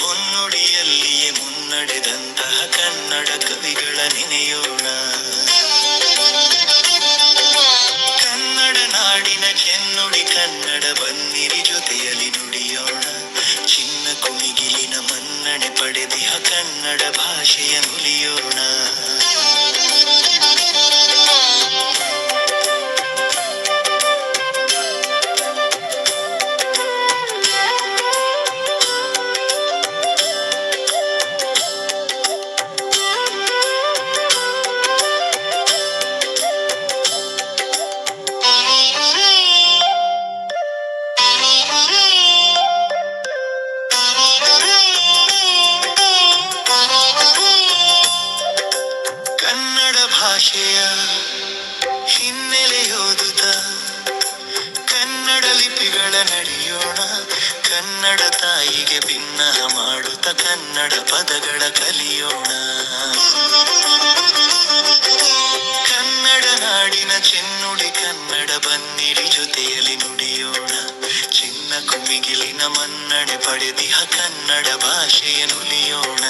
ಹೊನ್ನುಡಿಯಲ್ಲಿಯೇ ಮುನ್ನಡೆದಂತಹ ಕನ್ನಡ ಕವಿಗಳ ನೆನೆಯೋಣ. ಕನ್ನಡ ನಾಡಿನ ಕೆನ್ನುಡಿ ಕನ್ನಡ ಬನ್ನಿರಿ ಜೊತೆಯಲ್ಲಿ ನುಡಿಯೋಣ. ಚಿನ್ನ ಕುಮಿಗಿಲಿನ ಮನ್ನಣೆ ಪಡೆದಿಹ ಕನ್ನಡ ಭಾಷೆಯ ನುಲಿಯೋಣ. ಭಾಷೆಯ ಹಿನ್ನೆಲೆಯೋದುತ್ತ ಕನ್ನಡ ಲಿಪಿಗಳ ನಡೆಯೋಣ. ಕನ್ನಡ ತಾಯಿಗೆ ಭಿನ್ನ ಮಾಡುತ್ತ ಕನ್ನಡ ಪದಗಳ ಕಲಿಯೋಣ. ಕನ್ನಡ ನಾಡಿನ ಚೆನ್ನುಡಿ ಕನ್ನಡ ಬನ್ನಿರಿ ಜೊತೆಯಲ್ಲಿ ನುಡಿಯೋಣ. ಚಿನ್ನ ಕುಮಿಗಿಲಿನ ಮನ್ನಣೆ ಪಡೆದಿಹ ಕನ್ನಡ ಭಾಷೆಯ ನುಲಿಯೋಣ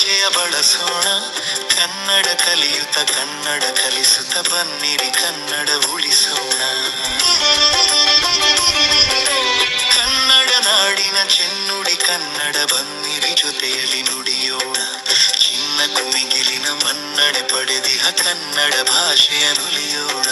ಭಾಷೆಯ ಬಳಸೋಣ. ಕನ್ನಡ ಕಲಿಯುತ್ತ ಕನ್ನಡ ಕಲಿಸುತ್ತ ಬನ್ನಿರಿ, ಕನ್ನಡ ಉಳಿಸೋಣ. ಕನ್ನಡ ನಾಡಿನ ಚೆನ್ನುಡಿ, ಕನ್ನಡ ಬನ್ನಿರಿ ಜೊತೆಯಲ್ಲಿ ನುಡಿಯೋಣ. ಚಿನ್ನ ಕುಮಿಗಿಲಿನ ಮನ್ನಣೆ ಪಡೆದಿಹ ಕನ್ನಡ ಭಾಷೆಯ ನುಲಿಯೋಣ